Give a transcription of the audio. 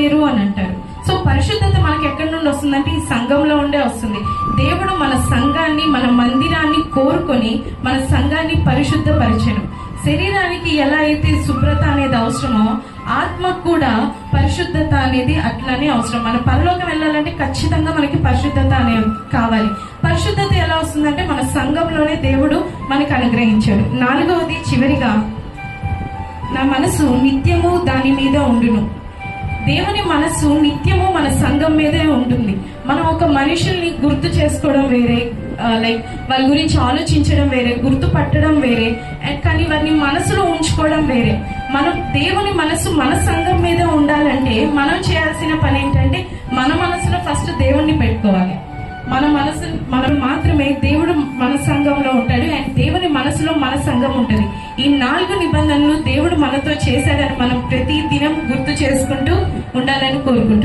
ఉండలేరు అని అంటారు. సో పరిశుద్ధత మనకి ఎక్కడి నుండి వస్తుందంటే ఈ సంఘంలో ఉండే వస్తుంది. దేవుడు మన సంఘాన్ని మన మందిరాన్ని కోరుకొని మన సంఘాన్ని పరిశుద్ధపరిచను శరీరానికి ఎలా అయితే శుభ్రత అనేది అవసరమో ఆత్మకు కూడా పరిశుద్ధత అనేది అట్లానే అవసరం. మన పరలోకం వెళ్ళాలంటే ఖచ్చితంగా మనకి పరిశుద్ధత అనేది కావాలి. పరిశుద్ధత ఎలా వస్తుందంటే మన సంఘంలోనే దేవుడు మనకు అనుగ్రహించాడు. నాలుగవది చివరిగా నా మనసు నిత్యము దాని మీద ఉండును. దేవుని మనసు నిత్యము మన సంఘం మీదే ఉంటుంది. మనం ఒక మనుషుల్ని గుర్తు చేసుకోవడం వేరే లైక్ వాళ్ళ గురించి ఆలోచించడం వేరే గుర్తు పట్టడం వేరే అండ్ కానీ వారిని మనసులో ఉంచుకోవడం వేరే. మనం దేవుని మనసు మన సంఘం మీద ఉండాలంటే మనం చేయాల్సిన పని ఏంటంటే మన మనసులో ఫస్ట్ దేవుణ్ణి పెట్టుకోవాలి. మన మనసు మనం మాత్రమే దేవుడు మన సంఘంలో ఉంటాడు అండ్ దేవుని మనసులో మన సంఘం ఉంటుంది. ఈ నాలుగు నిబంధనలు దేవుడు మనతో చేశాడని మనం ఉండాలని కోరుకుంటున్నాను.